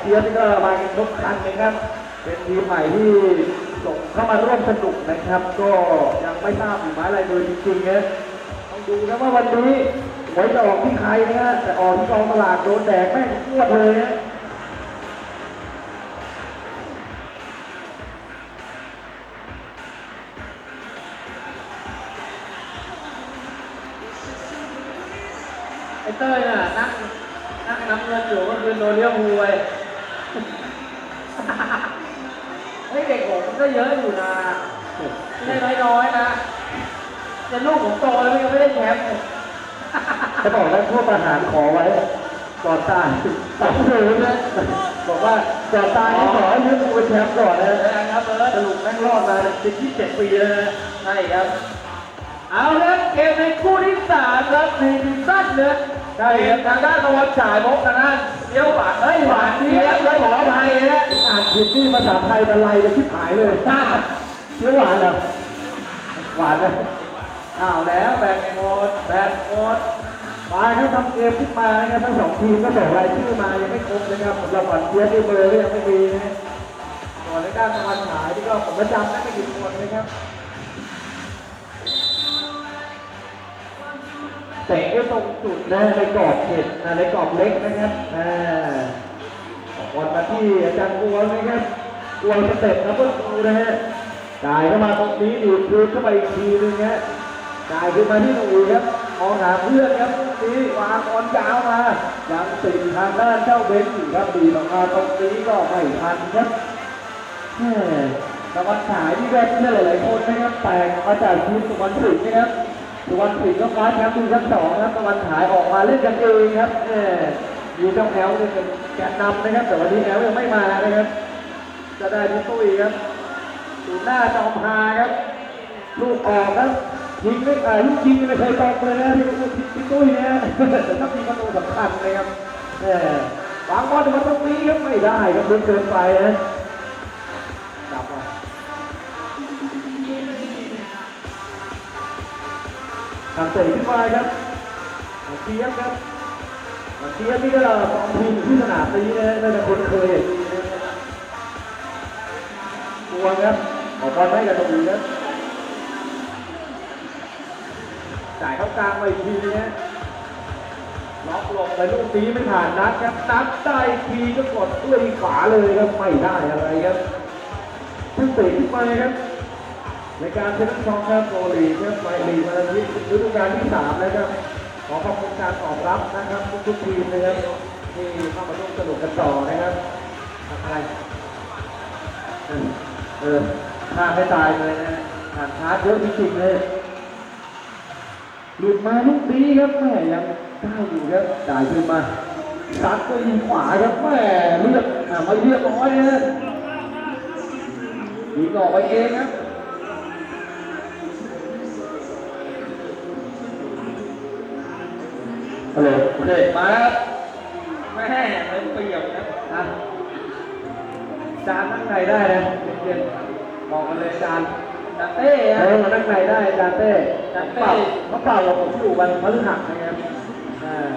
เชียร์นี่ก็มากันทุกคันนะครับ เป็นทีมใหม่ที่ส่งเข้ามาร่วมสนุกนะครับ ก็ยังไม่ทราบอยู่หมายอะไรเลยจริงๆนะต้องดูนะว่าวันนี้หวยจะออกที่ใครนะฮะแต่ออกที่กองตลาดโดนแดกแม่งพวดเลยนะไอ้เต้ยน่ะนั่งนั่งนับเงินอยู่เมื่อคืนโดนเลี้ยวภูไป กผมมันก็เยอะอยู่นะไม่ใช่น้อยๆนะจะลูกผมโตแล้วมันยังไม่ได้แชมป์เลยจะบอกว่าพวกประหารขอไว้ก่อนตายสองหูนะบอกว่าก่อนตายนี่ขอให้ลิเวอร์พูลเป็นแชมป์ก่อนนะนะครับเออสรุปแม่งรอดมาสิบยี่สิบเจ็ดปีแล้วนะใช่ครับ เอาละเกมในคู่ที่สามครับทีมสั้นเนื้อใช่ครับทางด้านตะวันฉายพบทางด้าน เลี้ยวหวานเฮ้ยหวานเลี้ยวเลยขออภัยนะอ่านผิดนี่ภาษาไทยอะไรจะชิบหายเลยเชื้อหวานเหรอหวานนะอ้าวแล้วแบ่งหมดแบ่งหมดมาครับทำเกมขึ้นมานะครับทั้งสองทีมก็ส่งรายชื่อมายังไม่ครบนะครับสำหรับฝันเชียร์ที่เบอร์ก็ยังไม่มีนะส่วนในด้านตะวันฉายที่ก็ผมประจำนะไม่กี่คนนะครับ เตะได้ตรงจุดนะในกรอบเขตในกรอบเล็กนะครับอ่าบอลมาที่อาจารย์กวนนะครับกวนสเต็ปนะเพื่อนดูนะฮะจ่ายเข้ามาตรงนี้ดูดคืนเข้าไปอีกทีนึงฮะจ่ายขึ้นมาที่หนุ่ยครับมองหาเพื่อนครับนี่วางบอลยาวมายังติดทางด้านเจ้าเบนซ์อยู่ครับดีออกมาตรงนี้ก็ไม่ทันครับแม่ตะวันฉายที่ได้เพื่หลายๆคนนะครับแตกมาจากทีมสุวรรณสิงห์นะครับ สุวรรณสิงห์ก็คว้าแชมป์ปีชั้นสองนะครับตะวันฉายออกมาเล่นกันเองครับม่อยู่ trong แอลเนี่ยเป็นแกนนำนะครับ แต่วันนี้แอลยังไม่มานะครับ จะได้ที่ตุ้ยครับดูหน้าจอมพาครับลูกออกครับยิงไม่อ่าลูกยิงไม่เคยตกเลยนะพี่พี่พี่ตุ้ยเนี่ยแต่ถ้ามีประตูสำคัญนะครับแหมวางบอลมาตรงนี้ครับไม่ได้ครับลึกเกินไปนะ ทำเตะขึ้นไปครับเทียบครับเทียบนี่ก็สองทีมที่สนามนี้นะน่าจะคนเคยอย่างนี้นะครับกลัวครับออกบอลให้กับตรงนี้ครับจ่ายเข้ากลางไปอีกทีนะล็อกหลบไปลูกนี้ไม่ผ่านนัดครับนัดได้ทีก็กดด้วยขวาเลยครับไม่ได้อะไรครับเพิ่งเตะขึ้นไปครับ ในการเชนะชองครับโกลีครับไฟลีมาที่ฤดูกาลที่สามแล้วครับ ขอขอบคุณการตอบรับนะครับ ทุกๆทีมนะครับที่เข้ามาร่วมสนุกกันต่อนะครับอะไรเออเออฆ่าไม่ตายเลยนะผ่านชาร์จเยอะจริงๆเลยหลุดมาลูกนี้ครับแม่ยังได้อยู่ครับจ่ายขึ้นมาซัดก็ยิงขวาครับแม่เลือกอ่ามาเรียบร้อยนะยิงออกไปเองครับ ฮัลโหลโอเคมาแล้วแม่เต็มเปียมนะอะจานนั่งในได้นะเย็นๆบอกมาเลยจานดานเต้เออนั่งในได้จานเต้จานเต้เขาเปล่าเราผมอยู่วันพฤหัสนะครับอ่า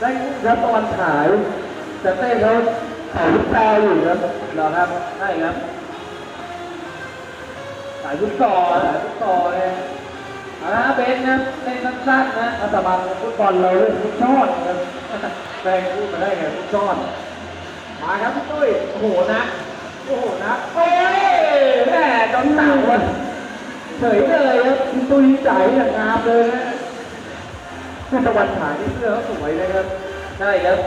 ได้ครับตะวันฉายแต่เต้เขาถ่ายลูกตาอยู่ครับเหรอครับใช่ครับถ่ายลูกต่อถ่ายลูกต่อเลย อาละเบนนะเล่นสั้นๆนะอาตมาฟุตบอลเราเล่นฟุตชอดครับแปลงพูดมาได้ไงฟุตชอดมาครับพี่ตุ้ยโอ้โหนะโอ้โหนะโอ้ยแม่จนเต่าอะเฉยเลยครับพี่ตุ้ยใจ่ายอย่างงามเลยนะตะวันฉายนี่เสื้อเขาสวยเลยครับใช่ครับ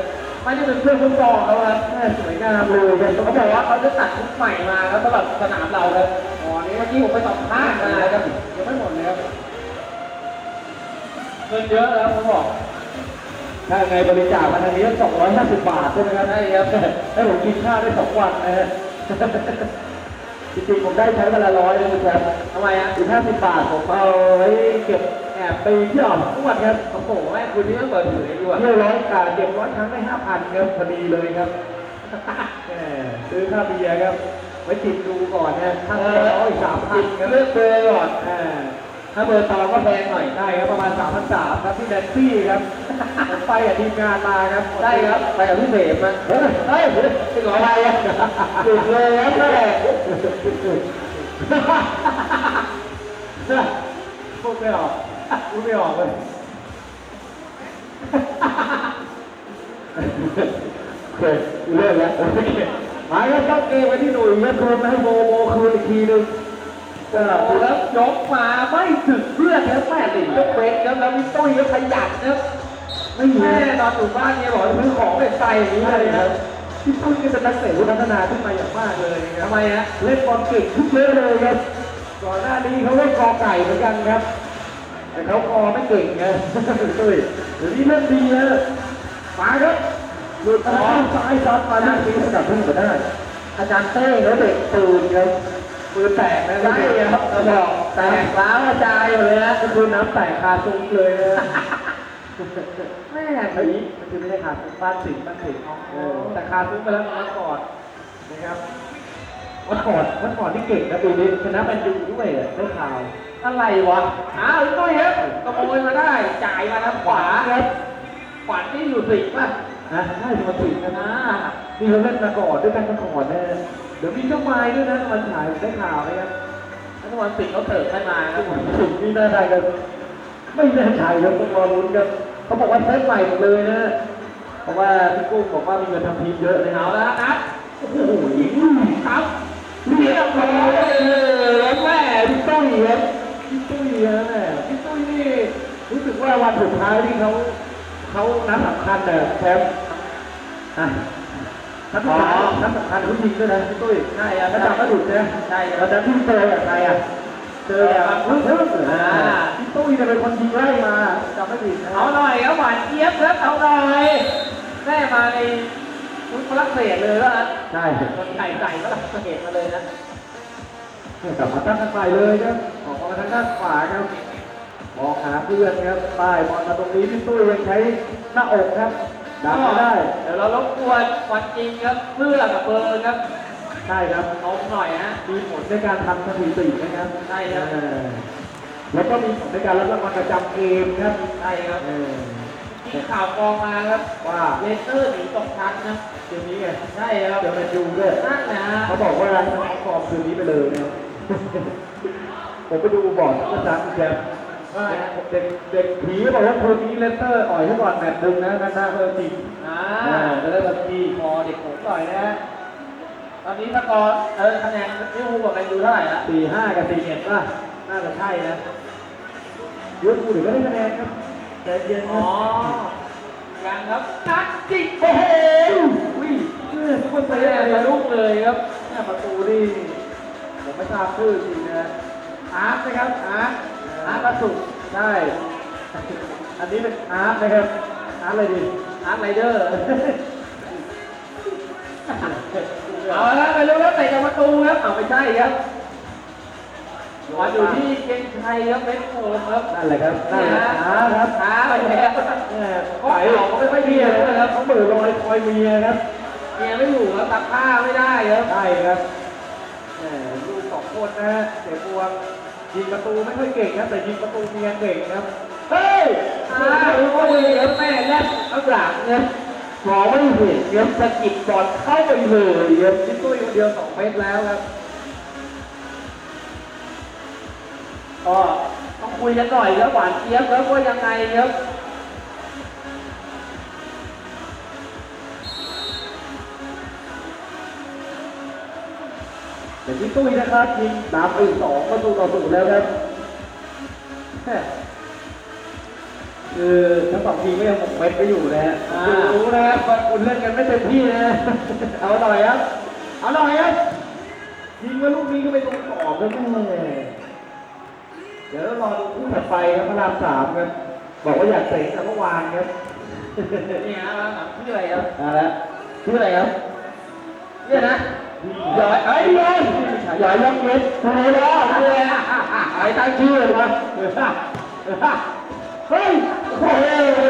ไม่ได้เป็นเพื่อนฟุตบอลเขาครับแม่สวยงามเลยเขาบอกว่าเขาจะตัดชุดใหม่มาครับสำหรับสนามเราครับอ๋อนี่เมื่อกี้ผมไปสัมภาษณ์มาครับยังไม่หมดเลยครับ เงินเยอะแล้วเขาบอกถ้าไงบริจาคมาทางนี้สองร้อยห้าสิบบาทใช่ไหมครับใช่ครับให้ผมกินข้าวได้สองวันนะฮะจริงๆผมได้ใช้เวลาร้อยเลยครับทำไมอะอีกห้าสิบบาทผมเอาไว้เก็บแอบไปเที่ยวทุกวันครับโอ้โหแม่คุณนี่ต้องเปิดเผยด้วยเที่ยวร้อยกาเก็บร้อยครั้งได้ห้าพันครับพอดีเลยครับแหมซื้อค่าเบียร์ครับไว้ติดดูก่อนนะถ้าเอเกิอดร้อยสามพันครับเลือกเบอร์ก่อนอ่า ถ้าเบอร์ตองก็แพงหน่อยได้ครับประมาณ3 3 0 0ครับพี่แดนซี่ครับผมไปกับทีมงานมาครับได้ครับไปกับพี่เสมอะเฮ้ยเฮ้ยเป็นอะไรอะหยุดเลยครับแม่พูดไม่ออกพูดไม่ออกเลยโอเคเลิกแล้วโอเคหมายก็ต้องเกมไปที่หนุ่ยเงี้ยคืนให้โมโมคืนอีกทีหนึ่ง ก็โอ้แล้วยกมาไม่ถึงเพื่อนครับแม่ติดยกเว้นครับแล้วมีตุ้ยก็ขยันครับไม่มีแม่นอนอยู่บ้านเนี่ยบอกซื้อของเป็นไตอย่างนี้ใช่เลยคครัรับบพี่ตุ้ยนี่เป็นนักเตะที่พัฒนาขึ้นมาอย่างมากเลยนะครับทำไมฮะเล่นบอลเก่งทุกเรื่องเลยครับก่อนหน้านี้เขาเล่นกอไก่เหมือนกันครับแต่เขากอไม่เก่งไงตุ้ยเดี๋ยวนี้เล่นดีแล้วมาครับหลุดมาข้างซ้ายซัดมาหน้าทีสกัดพึ่งมาได้อาจารย์เต้เขาเด็กตื่นครับ ปืนแตกนะใช่ครับเราบอกแตกร้าวกระจายหมดเลยนะก็คือน้ำแตกคาซุ้มเลยนะแม่เฮ้ยมันคือไม่ได้คาซุ้มบ้านสิงห์บ้านสิงห์เออแต่คาซุ้มไปแล้ววันก่อนนะครับวันก่อนวันก่อนที่เก่งนะปีนี้ชนะแมนยูด้วยอะได้ข่าวอะไรวะอ้าวตุ้ยครับขโมยมาได้จ่ายมาทางขวาครับขวาที่อยู่สิงป่ะนะใช่มาสิงห์นะอ่านี่เราเล่นมาก่อนด้วยกันมาก่อนนะ เดี๋ยวมีเจ้าไม้ด้วยนะมันฉายได้ข่าวนะครับแล้วทุกวันสิงเขาเติร์ให้มาครับสิงห์นี่น่าได้กันไม่แน่ใจครับต้องรอลุ้นกันเขาบอกว่าเซตใหม่หมดเลยนะเพราะว่าพี่กุ้งบอกว่ามีเงินทำทีมเยอะเลยนะเอาแล้วนะโอ้โหครับเรียบร้อยเลยแม่พี่ตุ้ยครับพี่ตุ้ยนะแม่พี่ตุ้ยนี่รู้สึกว่าวันสุดท้ายที่เขาเขานัดสำคัญแต่แชมป์อะ นัดสำคัญนัดสำคัญเขายิงด้วยนะพี่ตุ้ยใช่ครับถ้าจำไม่ผิดนะใช่คเรารับจะที่เจอกับใครอะเจอกับพึ่งพึ่งอ่าพี่ตุ้ยจะเป็นคนยิงไล่มาจำไม่ผิดเอาหน่อยครับหวานเจี๊ยบครับเอาหน่อยแม่มาในชุดฝรั่งเศสเลยว่าใช่คนไก่ไก่ฝรั่งเศสมาเลยนะกลับมาตั้งกันใหม่เลยครับออกมาทางด้านขวาครับมองหาเพื่อนครับป้ายบอลมาตรงนี้พี่ตุ้ยยังใช้หน้าอกครับ ดันไม่ได้ เดี๋ยวเรารบกวนวันจริงครับเพื่อกับเบอร์ครับใช่ครับลงหน่อยฮะมีผลในการทำสถิตินะครับใช่ครับเออแล้วก็มีผลในการรับรางวัลประจำเกมครับใช่ครับเออมีข่าวกองมาครับว่าเลสเตอร์หนีตกชั้นนะเกมนี้ไงใช่ครับเดี๋ยวแมนยูด้วยนั่นนะฮะเขาบอกว่าเขาฟอร์มคืนนี้ไปเลยนะครับผมไปดูบอร์ดเมื่อเช้าคุณแจ๊บว่า เด็กเด็กผีบอกว่าคืนนี้เลสเตอร์อ่อยให้ก่อนแมตช์หนึ่งนะนัดหน้าเพิ่มจริงอ่าอ่าจะได้บัญชีพอเด็กผมหน่อยนะฮะตอนนี้สกอร์เออคะแนนลิเวอร์พูลกับแมนยูเท่าไหร่ละสี่ห้ากับสี่เอ็ดป่ะน่าจะใช่นะยูทูบเดี๋ยวก็ได้คะแนนครับใจเย็นอ๋นะอยังครับนัดจิกโอ้โหวิ่งเชื่อทุกคนไปไปแล้เลวยลูลุกกเลยครับเนี่ยประตูนี่ผมไม่ทราบชื่อจริงนะ อาร์ตนะครับอาร์ตอาร์ตประสุใช่อันนี้เป็นอาร์ตนะครับอาร์ตอะไรดีอาร์ตไรเดอร์เอาละไปรู้แล้วเตะจากประตูครับเอาไม่ใช่ครับมาอยู่ที่เกงไทยครับเบสโฮมครับนั่นแหละครับนั่นแหละอาร์ตครับช้าไปแล้วเนี่ยไปเขาไม่ค่อยเมียเลยนะครับเขาเบื่อลอยคอยเมียครับเมียไม่อยู่ครับตักผ้าไม่ได้ครับใช่ครับแหม ลูกสองคนนะฮะเสียบวงยิงประตูไม่ค่อยเก่งครับแต่ยิงประตูเมียเก่งครับ เฮ้ยอ้าวรู้ว่าเลยครับแม่แลบเอาหลังเงินมองไม่เห็นครับสะกิดบอลเข้าไปเลยครับพี่ตุ้ยคนเดียวสองเมตรแล้วครับก็ต้องคุยกันหน่อยครับหวานเจี๊ยบครับว่ายังไงครับ แต่พี่ตุ้ยนะครับยิงตามไปสองประตูต่อศูนย์แล้วครับแม่คือทั้งสองทีมก็ยังหมกเม็ดไปอยู่นะฮะรู้นะครับว่าคุณเล่นกันไม่เต็มที่นะ เอาหน่อยครับ เอาหน่อยครับยิงมาลูกนี้ก็ไปตรงกรอบแล้วแม่เดี๋ยวรอดูคู่ถัดไปครับพระรามสามครับ บอกว่าอยากเตะแต่เมื่อวานครับนี่ฮะชื่ออะไรครับมาแล้วชื่ออะไรครับเนี่ยนะ หยอยไอ้ยยหยอย่ายักเม็ดทำไมล่ะทำไมล่ะไอ้ตั้งชื่อเลยวะเฮ้ยโอ้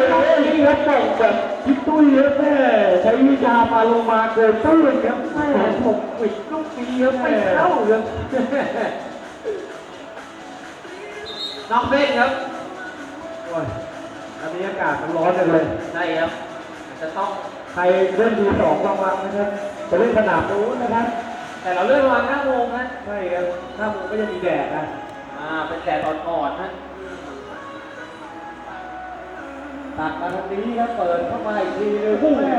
โหนี่ครับส่งแบบพี่ตุ้ยครับแม่ใช้วิชามาลงมาเกินตื้นครับแม่ผมปิดลูกนี้ครับไม่เข้าครับน้องเบ้นครับโอ้ยอันนี้อากาศมันร้อนจังเลยใช่ครับ จะต้องใครเล่นดีสองรางวัลนะครับ ไปเล่นสนามนู้นนะครับ แต่เราเลื่อนประมาณ5โมงนะใช่ครับถ้ามึงก็จะมีแดดนะอ่า เป็นแดดอ่อนๆนะตัดมาทางนี้ครับเปิดเข้ามาอีกทีนึงโอ้โหแม่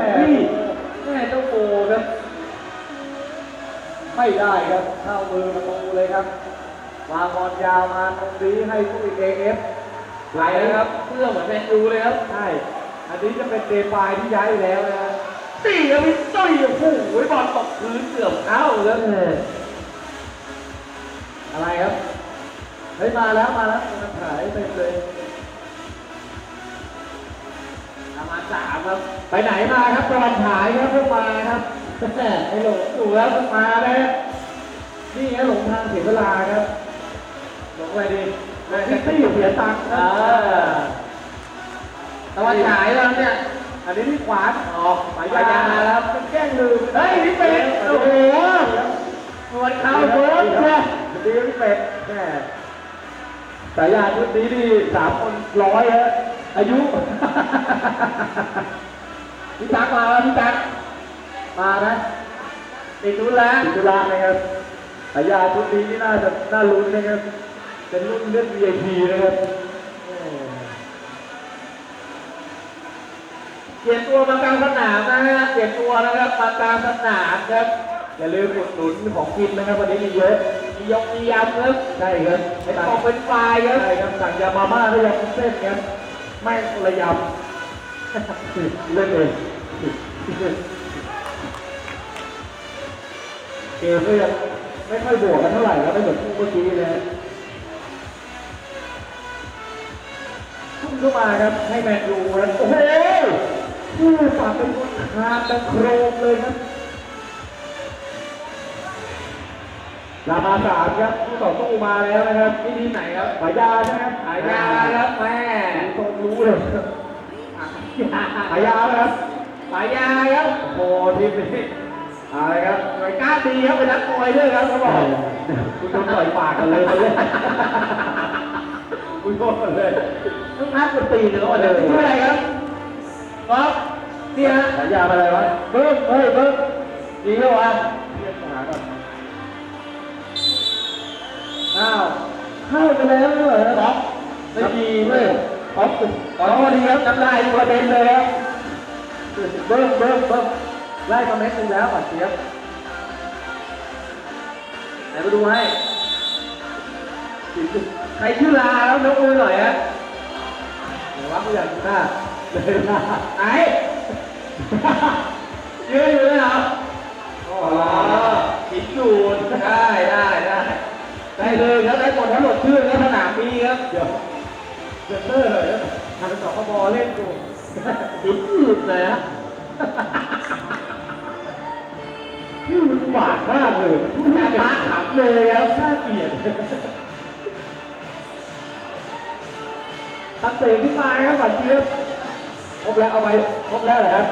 แม่เจ้าโฟครับ ไม่ได้ครับเข้ามือประตูเลยครับวางบอลยาวมาตรงนี้ให้ผู้อีกเอฟไหลเลยครับเสื้อเหมือนแมนยูเลยครับ ใช่ อันนี้จะเป็นเดฟายที่ย้ายไปแล้วนะตีครับ พี่ตุ้ยโอ้โหบอลตกพื้นเกือบเข้าครับอะไรครับ เฮ้ยมาแล้วมาแล้วมันขายเต็มเลยมาสามครับ ไปไหนมาครับตะวันฉายครับพิ่งมาครับไอ้หลงอยู่แล้วมาแล้วนี่ไงหลงทางเสียเวลาครับหลงอะไรดีหลงพิตตี้เสียตังค์ตะวันฉายแล้วเนี่ย อันนี้ที่ขวานออกสายยาแล้วเป็นแกล้งลืมเฮ้ยพี่เป็ดโอ้โหสวนเข้าโบ๊ทคเนี่รัยบดีพี่เป็ดแม่สายยาชุดนี้นี่สามคนร้อยฮะอายุพี่ตักมาแล้วพี่ตักมานะติดทุนแล้วถึงเวลานะครับสายยาชุดนี้นี่น่าจะน่าลุ้นนะครับเป็นรุ่นเลือด VIP นะครับเออ เปลี่ยนตัวมากลางสนามนะฮะเปลี่ยนตัวนะครับมากลางสนามครับอย่าลืมอุดหนุนของกินนะครับวันนี้มีเยอะมียกมียำครับใช่ครับเป็นสั่งออกเป็นไฟล์ครับใช่ครับสั่งยามาม่าและยำเส้นครับไม่คนละยำเล่นเองเกมก็ยังไม่ค่อยบวกกันเท่าไหร่แล้วไม่เหมือนคู่เมื่อกี้นะฮะพุ่งเข้ามาครับให้แมนยูนะโอ้โห ผู้ฝากเป็นคนคานเป็นโครมเลยครับลามาสามครับผู้ต่อสู้มาแล้วนะครับที่ทีมไหนครับขายาใช่ไหมครับขายยาครับแม่ตรงรู้เลยขายาไหมครับขายยาครับโอ้โหทีมนี้อะไรครับหน่วยก้านดีครับเป็นนักมวยด้วยครับเขาบอกคุณโดนต่อยปากกันเลยมาเลยคุณโดนกันเลยต้องนัดกุตีหรือว่าเดี๋ยวชื่ออะไรครับ ครับเนี่ยฉายาอะไรวะเบิ้มเฮ้ยเบิ้มจริงเหรอวะเรียกหาก่อนอ้าวเข้าไปแล้วเหรอครับไม่ดีเลยขอบคุณขอโทษดีครับจำได้ทุกประเด็นเลยครับเบิ้มเบิ้มเบิ้มไล่มาเม็ดหนึงแล้วอะเสียบไหนมาดูให้ใครชื่อลาแล้วยกมือหน่อยฮะเดี๋ยวว่าผู้ใหญ่หน้าเลยหน้า ไหนยืนอยู่เลยเหรออ๋ออ๋อหินจูดได้ได้ได้ได้เลยครับได้หมดทั้งหมดชื่อแล้วสนามมีครับเดี๋ยวเซนเตอร์เลยนะทางสองบอเล่นกูหินจูดเลยฮะชื่อมันหวานมากเลยพูดแม่ไม่ป้าเป็นขำเลยครับน่าเกลียดตัดเตะขึ้นมาครับหวานเจี๊ยบ ครบแล้วเอาไปครบแล้วเหรอครับ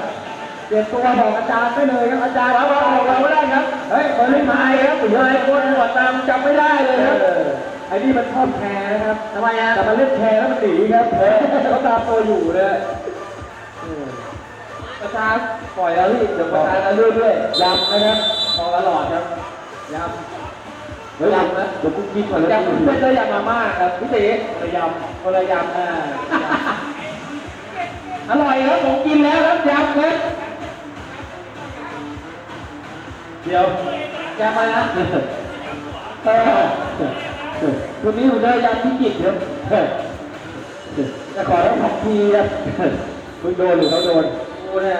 เปลี่ยนตัวบอกอาจารย์ได้เลยครับอาจารย์เราเราเราไม่ได้ครับเฮ้ยเปิดไม่เล่นมาไม้คครัรับบเลยคนหัวตามจำไม่ได้เลยครับเออไอ้นี่มันชอบแคร์นะครับทำไมอะแต่มันเล่นแคร์แล้วมันหนีครับเออเขาตามตัวอยู่เลยเออประชาปล่อยแล้วพี่เดี๋ยวประชาจะเรื่อยเรื่อยยำนะครับๆพอตลอดครับยำเฮ้ยยำนะเดี๋ยวกูกินก่อนยำคุเส้นเลยยำมาม่าครับพี่ตีระยำคนละยำอ่า อร่อยครับผมกินแล้วครับยำครับเดี๋ยวยำมานะเออตัวนี้ผมได้ยำที่กินครับเออจะขอต้องขอบทีครับมึงโดนหรือเขาโดนกูเนี่ย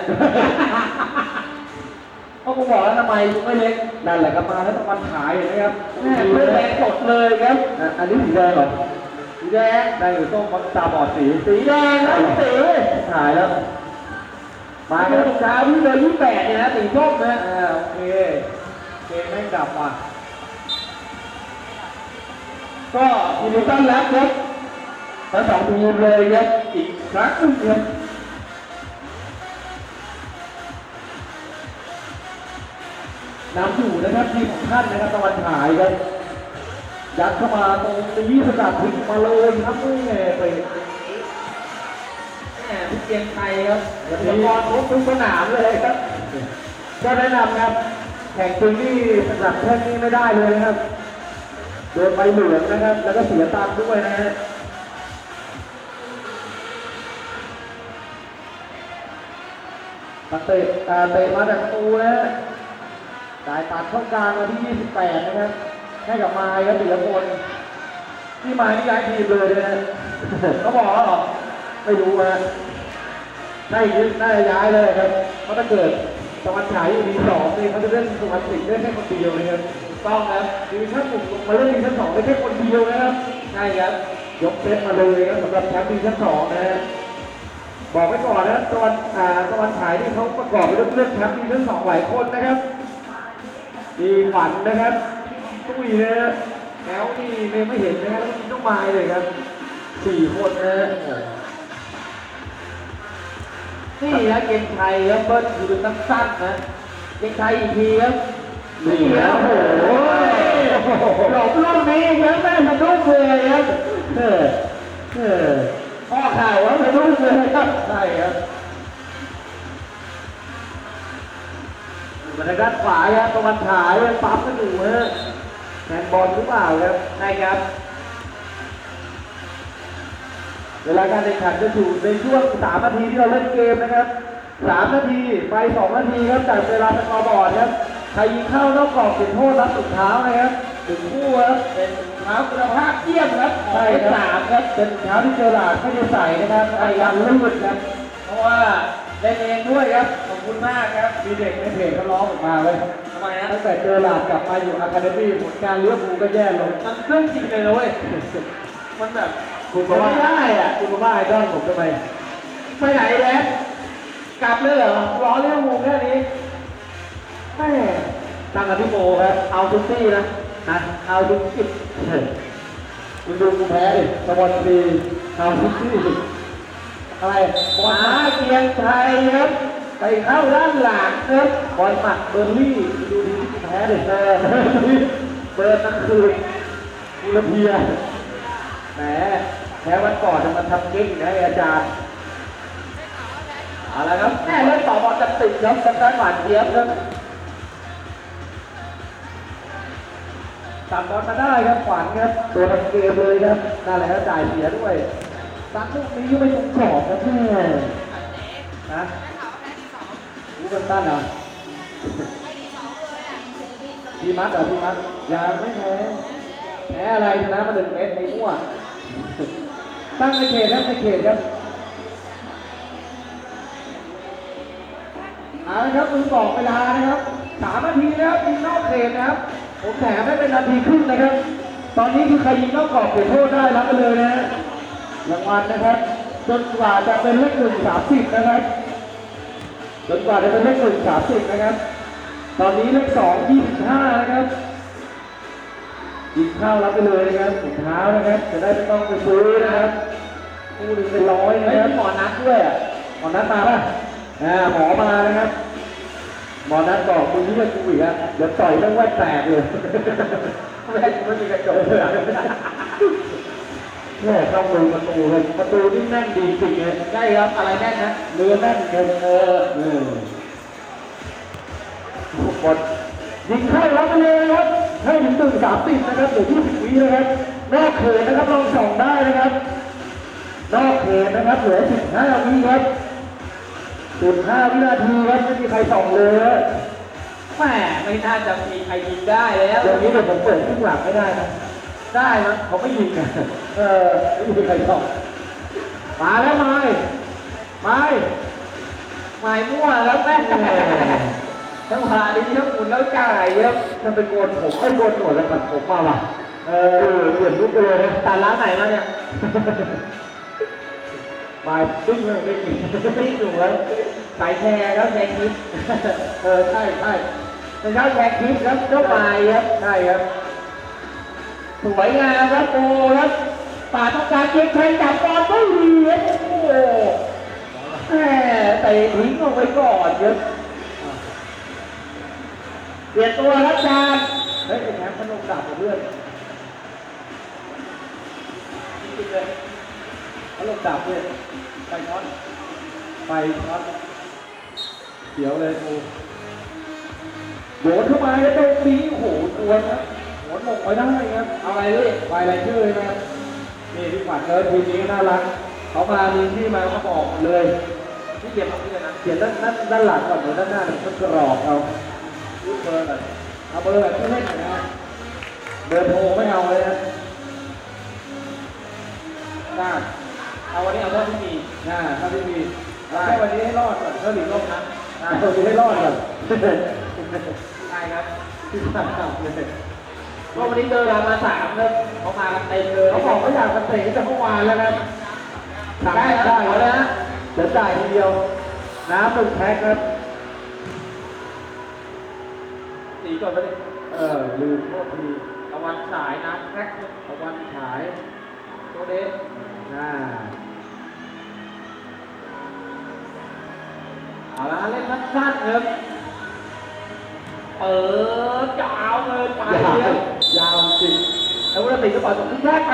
เพราะกูบอกแล้วทำไมกูไม่เล็กนั่นแหละครับมาแล้วต้องมันขายเห็นไหมครับแม่เพื่อนแดงสดเลยครับ อันนี้สีแดงเหรอ แดงแดงหรือส้มมันตาบอดสีสีแดงครับพี่ตีขายแล้ว มามาคครัรับบเช้าพี่เลยยี่แปดเนี่ยนะสีส้มนะอ่าโอเคเกมแม่งดับว่ะก็ยินดีต้อนรับครับทั้งสองทีมเลยครับอีกครั้งหนึงครับนำอยู่นะครับทีมของท่านนะครับตะวันฉายครับ ยัดเข้ามาตรงนี้สกัดทิ้งมาเลยครับแม่ไปแหมพี่เกียงไทยครับวันเดี๋ยวนี้บทุกสนามเลยครับ ก็แนะนำครับ แข่งปืนที่สำหรับแค่นี้ไม่ได้เลยนะครับโดนใบเหลืองนะครับ แล้วก็เสียตังค์ด้วยนะฮะมาเตะเตะมาจากตูนะฮะจ่ายตัดเข้ากลางมาที่ 28 นะครับ ให้กับไม้ครับปิยพลที่ไม้ที่ย้ายทีมเลยนะฮะเขาบอกว่าหรอไม่รู้ฮะน่าจะน่าย้ายเลยครับเพราะถ้าเกิดตะวันฉายอยู่ดีสองนี่เขาจะเล่นสุพรรณสิงห์ได้แค่คนเดียวเลยครับถูกต้องครับดิวิชั่นหนึ่งมาเล่นดิวิชั่นสองได้แค่คนเดียวนะครับใช่ครับยกเซตมาเลยครับสำหรับแชมป์ดิวิชั่นสองนะฮะบอกไว้ก่อนนะตะวันอ่าตะวันฉายที่เขาประกอบไปด้วยเพื่อนแชมป์ดิวิชั่นสองหลายคนนะครับมีขวัญนะครับ ตุ้ยนะฮะแอลนี่ไม่ไม่เห็นนะครับแล้วก็มีน้องไม้เลยครับสี่คนนะฮะนี่นะเกียงไทยครับเบิ้ลคือเป็นสั้นๆนะเกียงไทยอีกทีครับนี่แล้วโอ้โหหลบลูกนี้ครับแม่สะดุ้งเลยครับเออเออข้อเข่าครับสะดุ้งเลยครับใช่ครับบรรยากาศขวาครับตะวันฉายยังปั๊มกันอยู่ฮะ แทนบอลหรือเปล่าครับใช่ครับ เวลาการแข่งขันจะอยู่ในช่วง 3 นาทีที่เราเล่นเกมนะครับ 3 นาทีไป 2 นาทีครับจากเวลาสกอร์บอร์ดครับใครยิงเข้านอกกรอบเก็บโทษรับสุดเท้านะครับถึงคู่ครับเป็นเท้าคุณภาพเยี่ยมครับใช่คสารับมครับเป็นเท้าที่เจอหลาดไม่ได้ใส่นะครับไอ้ยังลื่นครับเพราะว่าเล่นเองด้วยครับขอบคุณมากครับมีเด็กในเพจเขาร้องออกมาไว้ทำ ไมนะตั้งแต่เจอหลาดกลับมาอยู่อะคาเดมี่ผลการเลี้ยงภูลก็แย่ลงมันเรื่องจริงเลยนะเว้ย มันแบบคุณมาว่าไม่ได้อะคุณมาว่าไอดอลผมทำไมไปไหนแล้วกลับเลยเหรอรอเรื่องมูแค่นี้แม่ตั้งกับพี่โมครับเอาทุกที่นะนะเอาทุกจิตคุณดูกูแพ้ดิสปอนซีเอาทุกที่อะไรบอลหมาหมักเกียงไทยครับ ไปเข้าด้านหลังครับบอลหมักเบอร์ลี่ดูดีแพ้ดิเออเบิร์นักคืนกูระเพียแหมแพ้วันก่อนมันทำเก่งนะอาจารย์เอาละครับแม่เล่นต่อบอลจะติดครับทางด้านหวานเจี๊ยบครับตัดบอลมาได้ครับขวัญครับตัวทำเกมเลยครับนั่นแหละครับจ่ายเสียด้วยตัดลูกนี้ก็ไม่ตรงกรอบครับแม่นะ รู้กันตั้นเหรอพี่มัดเหรอพี่มัดยังไม่แพ้แพ้อะไรชนะมาหนึ่งเม็ดในมั่วตั้งในเขตครับในเขตครับเอาละครับมือบอกเวลานะครับสามนาทีนะครับยิงนอกเขตนะครับ ผมแถมให้เป็นนาทีครึ่งนะครับ ตอนนี้คือใครยิงนอกกรอบเสียโทษได้รับไปเลยนะฮะรางวัลนะครับ จนกว่าจะเป็นเลขหนึ่งสามสิบนะครับ จนกว่าจะเป็นเลขหนึ่งสามสิบนะครับ ตอนนี้เลขสองยี่สิบห้านะครับยิงเข้ารับไปเลยนะครับถุงเท้านะครับ จะได้ไม่ต้องไปซื้อนะครับคู่หนึ่งเป็นร้อยไม่นะครับมีหมอนัดด้วยอะหมอนัดมาป่ะอ่าหมอมานะครับ หมอนัดบอกมึงนี่เป็นกูอีกอะเดี๋ยวต่อยต้องแว่นแตกเลยไม่ให้ไม่มีกระจกเลยอะ แม่เข้ามือประตูเลยประตูนี่แน่นดีจริงเลยใช่ครับอะไรแน่นนะเรือแน่นเกินเออเออลูกบอลยิงเข้ารับไปเลยนะครับให้ถึงตึงสามสิบนะครับเหลือยี่สิบวินะครับนอกเขตนะครับลองส่องได้นะครับนอกเขตนะครับเหลือสิบห้าวิครับสิบห้าวินาทีครับไม่มีใครส่องเลยนะแหมไม่น่าจะมีใครยิงได้แล้วเดี๋ยวนี้เดี๋ยวผมเปิดขึ้นหลังไม่ได้นะ ได้มั้ยเขาไม่ยิงกันเออไม่มีใครส่องมาแล้วไม้ไม้หมายมั่วแล้วแม่จังหวะนี้ครับหมุนแล้วจ่ายครับมันเป็นโกนผมไอ้โกนหนวดแล้วตัดผมมาว่ะเออเปลี่ยนลุกไปเลยนะตัดร้านไหนมาเนี่ยมาตึ้งเลยไม่กินนี่อยู่ครับสายแชร์ครับแชร์คลิปเออใช่ใช่เป็นข้าวแชร์คลิปครับเจ้าหมายครับใช่ครับ สวยงามครับโอ้ครับป่าต้องการเกียงไทยจับบอลไม่ดีครับโอ้แหมเตะทิ้งลงไปก่อนครับเปลี่ยนตัวครับจานเฮ้ยไอ้แชมป์มันลงดาบกับเพื่อนริงๆเลยเขาลงดับเลยไปช็อตไปช็อตเดี๋ยวเลยกูโดนเข้ามาแล้วตรงนี้โอ้โหตัวนะ หัวหมกไปได้ครับ เอาอะไรเลยไปอะไรชื่อเลยนะครับ นี่พี่ขวัญเลยทีมนี้ก็น่ารัก เขามามีที่มาเขาบอกเลยที่เก็บเอาเพื่อนนะเขียนด้านด้านด้านหลังก่อนเดี๋ยวด้านหน้ามันก็กรอบเอารูดเบอร์ก่อนเอาเบอร์แบบที่เล่นหน่อยนะเบอร์โทรไม่เอาเลยนะได้เอาวันนี้เอาเท่าที่มีนะเท่าที่มีได้วันนี้ให้รอดก่อนเท่าหลีกโลกนะได้เอาตัวให้รอดก่อนได้ครับที่สามเลย ก็วันนี้เจอเรามาสามครับเขามากันเต็มเลยเขาบอกเขาอยากมาเตะตั้งแต่เมื่อวานแล้วนะได้ได้เอาเลยนะเดี๋ยวจ่ายทีเดียว น้ำหนึ่งแพ็คครับสีก่อนไปเลยเออลืมโทษทีตะวันฉายนะแท็กตะวันฉายตัวเดชอ่าเอาละเล่นสั้นๆครับเปิดยาวเลยไปยาวเดียว ยาวจริงแล้ววันนี้ก็ปล่อยตกที่แรกไป